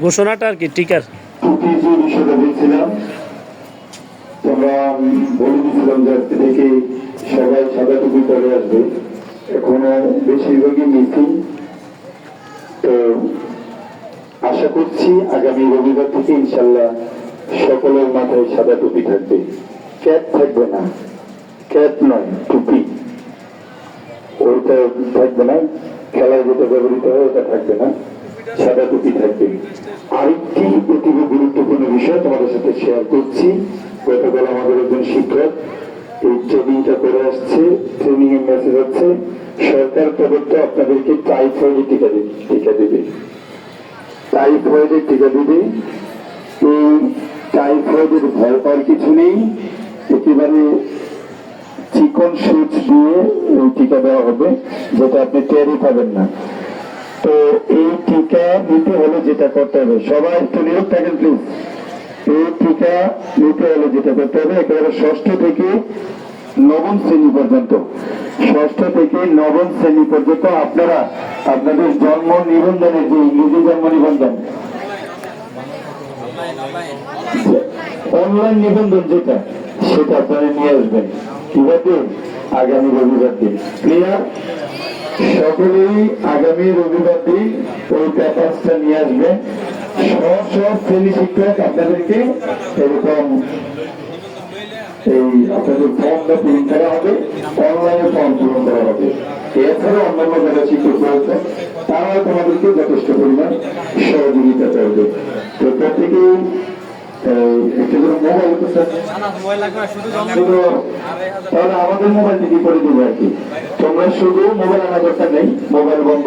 ঘোষণাটা আর কি, টিকার। আশা করছি আগামী রবিবার থেকে ইনশাল্লাহ সকলের মাথায় সাদা টুপি থাকবে। ক্যাপ থাকবে না। ক্যাপ নয়, টুপি। ওইটা থাকবে না। খেলায় যেটা ব্যবহৃত হয় ওটা থাকবে না। সাদা টুপি থাকবে আরেকটি অতীব গুরুত্বপূর্ণ বিষয় তোমাদের সাথে শেয়ার করছি। গতকাল আমাদের একজন শিক্ষক এই ট্রেনিংটা করে আসছে ট্রেনিং এর মেসেজ হচ্ছে সরকার প্রদত্ত আপনাদেরকে টাইফয়েডের টিকা দেবে টিকা দেবে। টাইফয়েডের টিকা দেবে। এই টাইফয়েডের ভয় পাওয়ার কিছু নেই। একেবারে চিকন সুচ দিয়ে টিকা দেওয়া হবে, যেটা আপনি টেরই পাবেন না। টিকা নিতে হলে যেটা করতে হবে। সবাই একটু নিয়োগ থাকেন প্লিজ এই টিকা নিতে হলে যেটা করতে হবে, একেবারে ষষ্ঠ থেকে নবম শ্রেণি পর্যন্ত। ষষ্ঠ থেকে নবম শ্রেণি পর্যন্ত আপনারা আপনাদের জন্ম নিবন্ধনের যে ইংরেজি জন্ম নিবন্ধন, অনলাইন নিবন্ধন যেটা, সেটা আপনারা নিয়ে আসবেন। ঠিক আছে? আগামী রবিবার দিন। ক্লিয়ার সকলেই আগামী রবিবার দিন ওই পেপারসটা নিয়ে আসবেন সব শ্রেণি শিক্ষক আপনাদেরকে এরকম এই আপনাদের ফর্মটা করা হবে অনলাইনে ফর্ম পূরণ করা হবে। অন্যান্য যারা শিক্ষক রয়েছে তারাও তোমাদেরকে যথেষ্ট পরিমাণ সহযোগিতা করবে। তাহলে আমাদের মোবাইল থেকে করে দেবো আর তোমরা শুধু মোবাইল আনার দরকার নেই মোবাইল বন্ধ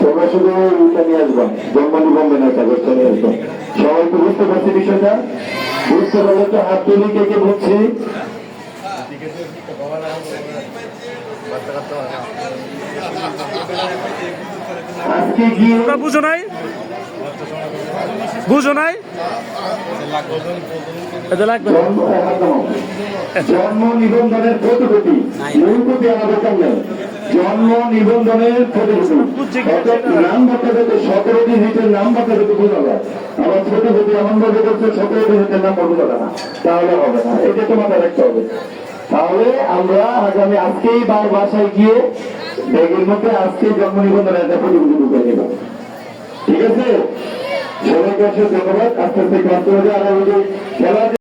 তোমরা শুধু ওইটা নিয়ে আসবা জন্ম নিবন্ধনের কাগজটা নিয়ে আসবা সবাই তো বুঝতে পারছি বিষয়টা বুঝতে পারলে তো হাত তুলি কে কে বুঝছি আজকে গিয়ে বুঝো নাই? বুঝো নাই? এটা লাগবে জন্ম নিবন্ধনের ফটোকপি মূল কপি আমার জন্ম নিবন্ধনের ফটোকপি অর্থাৎ নাম বাচ্চাদেরকে সতেরো ডিজিটের নাম বাচ্চাদেরকে বোঝা যায়। আবার ছোট যদি এমন ভাবে করছে সতেরো ডিজিটের নাম বোঝা যাবে না। তাহলে হবে না। এটা তোমাদের রাখতে হবে। তাহলে আমরা আগামী আজকেই বার বাসায় গিয়ে ব্যাগের মধ্যে আজকে জন্ম নিবন্ধনের একটা ফটোকপি ঢুকে নেব। ঠিক আছে? অসংখ্য ধন্যবাদ। আস্তে আস্তে